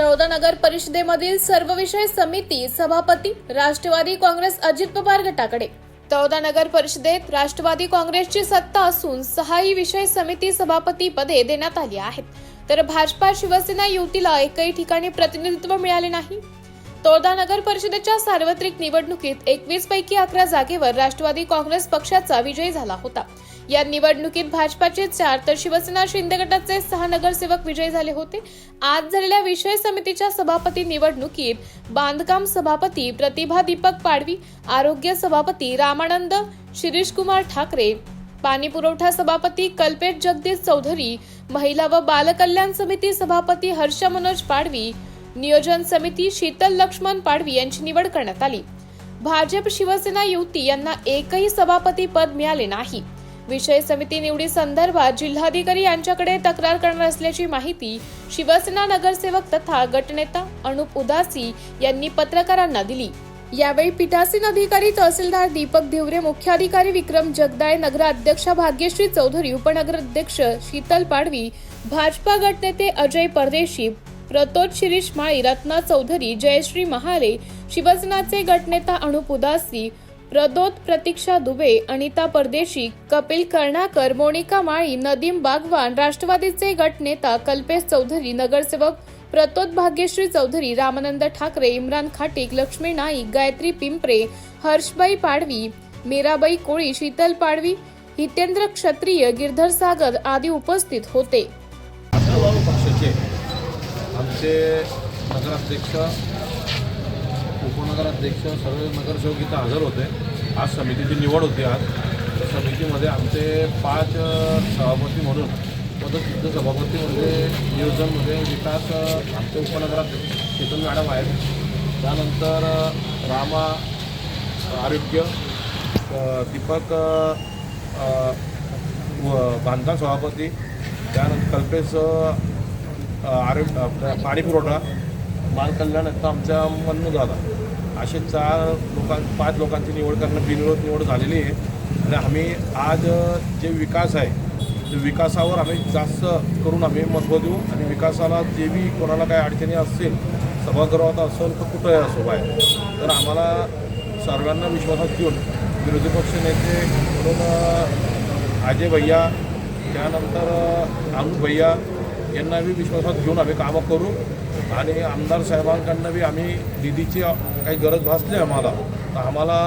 तळोदा नगर परिषदेमधील सर्व विषय समिती सभापती राष्ट्रवादी काँग्रेस अजित पवार गटाकडे. तळोदा नगर परिषदेत राष्ट्रवादी काँग्रेसची सत्ता असून सहाही विषय समिती सभापती पदे देण्यात आली आहेत. तर भाजपा शिवसेना युतीला एकही ठिकाणी प्रतिनिधित्व मिळाले नाही. तळोदा नगर परिषदेच्या सार्वत्रिक निवडणुकीत एकवीस पैकी अकरा जागेवर राष्ट्रवादी काँग्रेस पक्षाचा विजय झाला होता. या निवडणुकीत भाजपाचे चार तर शिवसेना शिंदे गटाचे सहा नगरसेवक विजयी झाले होते. आज झालेल्या विषय समितीच्या सभापती निवडणुकीत बांधकाम सभापती प्रतिभा दीपक पाडवी आरोग्य सभापती रामानंद शिरीष कुमार ठाकरे पाणी पुरवठा सभापती कल्पेश जगदीश चौधरी महिला व बालकल्याण समिती सभापती हर्ष मनोज पाडवी नियोजन समिती शीतल लक्ष्मण पाडवी यांची निवड करण्यात आली. भाजप शिवसेना युती यांना एकही सभापती पद मिळाले नाही. विषय समिती निवडी संदर्भात जिल्हाधिकारी यांच्याकडे तक्रार करणार असल्याची माहिती शिवसेना नगरसेवक तथा गटनेता अनुप उदासी यांनी पत्रकारांना दिली. यावेळी पीठासीन अधिकारी तहसीलदार दीपक धिवरे मुख्याधिकारी विक्रम जगदाळे नगराध्यक्षा भाग्यश्री चौधरी उपनगराध्यक्ष शीतल पाडवी भाजपा गटनेते अजय परदेशी प्रतोद शिरीष माळी रत्ना चौधरी जयश्री महाले शिवसेनाचे गटनेता अनुप उदासी प्रदोत प्रतीक्षा दुबे अनिता परदेशी कपिल कर्णाकर मोनिका माळी नदीम बागवान राष्ट्रवादीचे गटनेता कल्पेश चौधरी नगरसेवक प्रतोद भाग्यश्री चौधरी रामानंद ठाकरे इम्रान खाटीक लक्ष्मी नाईक गायत्री पिंपरे हर्षबाई पाडवी मीराबाई कोळी शीतल पाडवी हितेंद्र क्षत्रिय गिरधर सागर आदी उपस्थित होते. पक्षाचे आमचे नगराध्यक्ष नगराध्यक्ष सर्व नगरसेवक इथं हजर होते. आज समितीची निवड होती आज. त्या समितीमध्ये आमचे पाच सभापती म्हणून पदसिद्ध सभापती म्हणजे नियोजनमध्ये विकास आमचे उपनगराध्यक्ष चेतन मॅडम आहेत. त्यानंतर रामा आरोग्य दीपक व बांधकाम सभापती. त्यानंतर कल्पेश आरोग्य पाणीपुरवठा पाणी पुरवठा. बालकल्याण आता आमच्या मन्नू झाला असे चार लोकां पाच लोकांची निवड करणं बिनविरोध निवड झालेली आहे. आणि आम्ही आज जे विकास आहे ते विकासावर आम्ही जास्त करून आम्ही महत्त्व देऊ आणि विकासाला जे बी कोणाला काही अडचणी असतील सभागृहात असेल तर कुठंही असो बाहेर. तर आम्हाला सर्वांना विश्वासात घेऊन विरोधी पक्ष नेते म्हणून अजय भैया त्यानंतर अ, अनु भैया यांना बी विश्वासात घेऊन आम्ही कामं करू. आणि आमदार साहेबांकडनं बी आम्ही निधीची काही गरज भासली आम्हाला. तर आम्हाला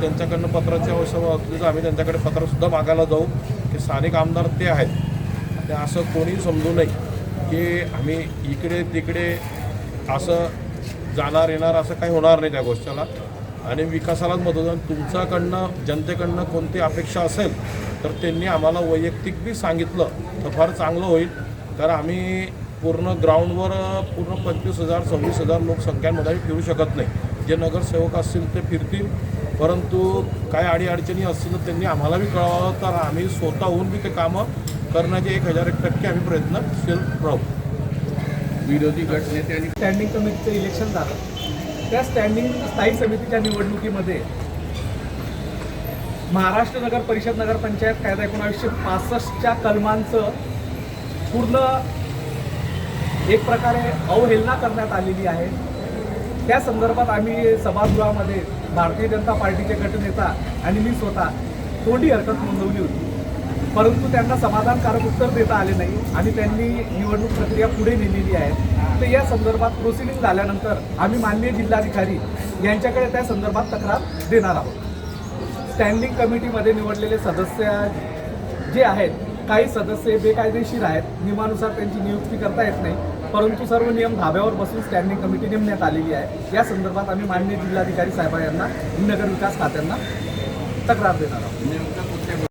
त्यांच्याकडनं पत्राची आवश्यकता असली तर आम्ही त्यांच्याकडे पत्रसुद्धा मागायला जाऊ की स्थानिक आमदार ते आहेत. आणि असं कोणी समजू नये की आम्ही इकडे तिकडे असं जाणार येणार असं काही होणार नाही त्या गोष्टीला. आणि विकासालाच मदत आणि तुमच्याकडनं जनतेकडनं कोणती अपेक्षा असेल तर त्यांनी आम्हाला वैयक्तिक बी सांगितलं तर फार चांगलं होईल. तर आम्ही पूर्ण ग्राउंडवर पूर्ण पंचवीस हजार सव्वीस हजार लोकसंख्यांमध्ये फिरू शकत नाही. जे नगरसेवक असतील ते फिरतील. परंतु काय अडीअडचणी असतील तर त्यांनी आम्हाला बी कळवावं तर आम्ही स्वतःहून बी ते कामं करण्याचे एक हजार एक टक्के आम्ही प्रयत्नशील राहू. विरोधी गटनेते आणि स्टँडिंग कमिटीचं इलेक्शन झालं. त्या स्टँडिंग स्थायी समितीच्या निवडणुकीमध्ये महाराष्ट्र नगर परिषद नगरपंचायत कायदा एकोणावीसशे पासष्टच्या कलमांचं पूर्ण एक प्रकारे अवहेलना करण्यात आलेली आहे. त्या संदर्भात आम्ही सभागृहामध्ये भारतीय जनता पार्टीचे गटनेता आणि मी स्वतः तोंडी हरकत नोंदवली होती. परंतु त्यांना समाधानकारक उत्तर देता आले नाही आणि त्यांनी निवडणूक प्रक्रिया पुढे नेलेली आहे. तर या संदर्भात प्रोसिडिंग झाल्यानंतर आम्ही माननीय जिल्हाधिकारी यांच्याकडे त्या संदर्भात तक्रार देणार आहोत. स्टँडिंग कमिटीमध्ये निवडलेले सदस्य जे आहेत काही सदस्य बेकायदेशीर आहेत. नियमानुसार त्यांची नियुक्ती करता येत नाही. परंतु सर्व नियम धाब्यावर बसून स्टँडिंग कमिटी नेमण्यात आलेली आहे. या संदर्भात आम्ही माननीय जिल्हाधिकारी साहेबा यांना नगर विकास खात्यांना तक्रार देणार आहोत.